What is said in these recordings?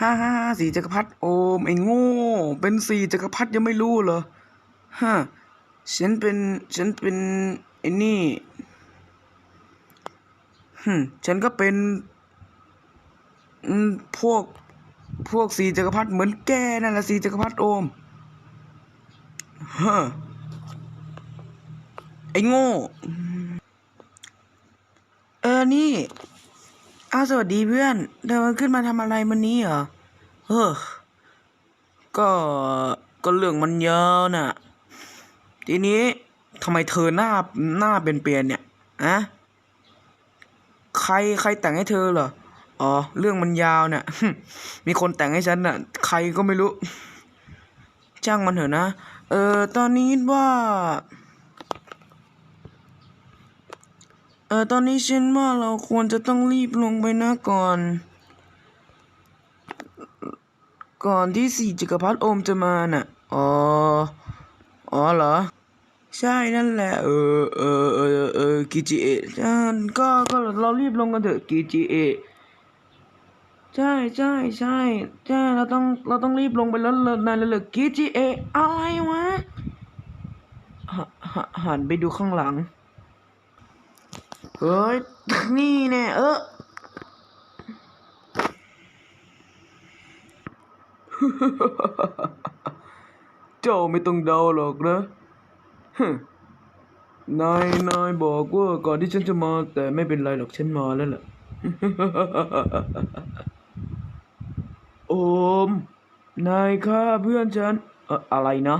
ฮ่าฮ่าฮ่าสี่จักรพรรดิโอมไอ้โง่ เป็นสี่จักรพรรดิยังไม่รู้เหรอฮะฉันเป็นฉันเป็นไอ้นี่ฮึฉันก็เป็นอืมพวกพวกสี่จักรพรรดิเหมือนแกนั่นแหละสี่จักรพรรดิโอมฮะไอ้โง่ เออนี่ อ้าวสวัสดีเพื่อน เธอขึ้นมาทำอะไรมันนี้เหรอ เฮ้อ ก็ ก็เรื่องมันเยอะน่ะ ทีนี้ทำไมเธอหน้าหน้าเป็นเปลี่ยนเนี่ยอะใครใครแต่งให้เธอเหรอ อ๋อ เรื่องมันยาวเนี่ยมีคนแต่งให้ฉันน่ะ ใครก็ไม่รู้ช่างมันเถอะนะ เออ ตอนนี้ว่า เออตอนนี้ฉันว่าเราควรจะต้องรีบลงไปนะก่อน ก่อนที่สี่จักรพรรดิโอมจะมาน่ะ อ๋อ อ๋อเหรอ ใช่นั่นแหละ เออเออเออเออกิจิเอะก็ก็เรารีบลงกันเถอะกิจิเอะใช่ใช่ใช่ใช่เราต้องเราต้องรีบลงไปแล้วเลยนายเลยกิจิเอะอะไรวะหันไปดูข้างหลัง เฮ้ย นี่แน่เออเจ้าไม่ต้องเดาหรอกนะฮึนายนายบอกว่าก่อนที่ฉันจะมา แต่ไม่เป็นไรหรอกฉันมาแล้วล่ะ โอม นายฆ่าเพื่อนฉันเอ่ออะไรนะ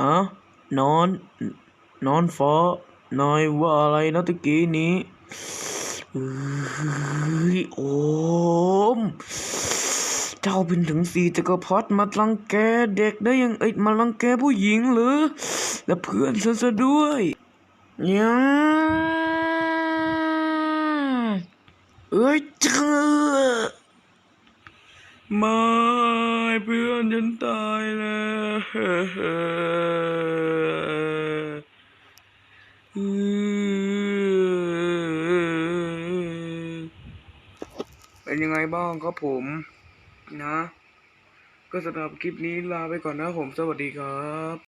อะนอน นอนฟ้านายว่าอะไรนะตะกี้นี้เอ้ยโอม เจ้าเป็นถึงสี่จักรพรรดิมารังแกเด็กได้ยังเอ้มารังแกผู้หญิงหรือ และเพื่อนฉันซะด้วยยังเอ้ยเจ้าไม่เพื่อนฉันตายแล้ว เป็นยังไงบ้างครับผมนะ ก็สำหรับคลิปนี้ลาไปก่อนนะผมสวัสดีครับ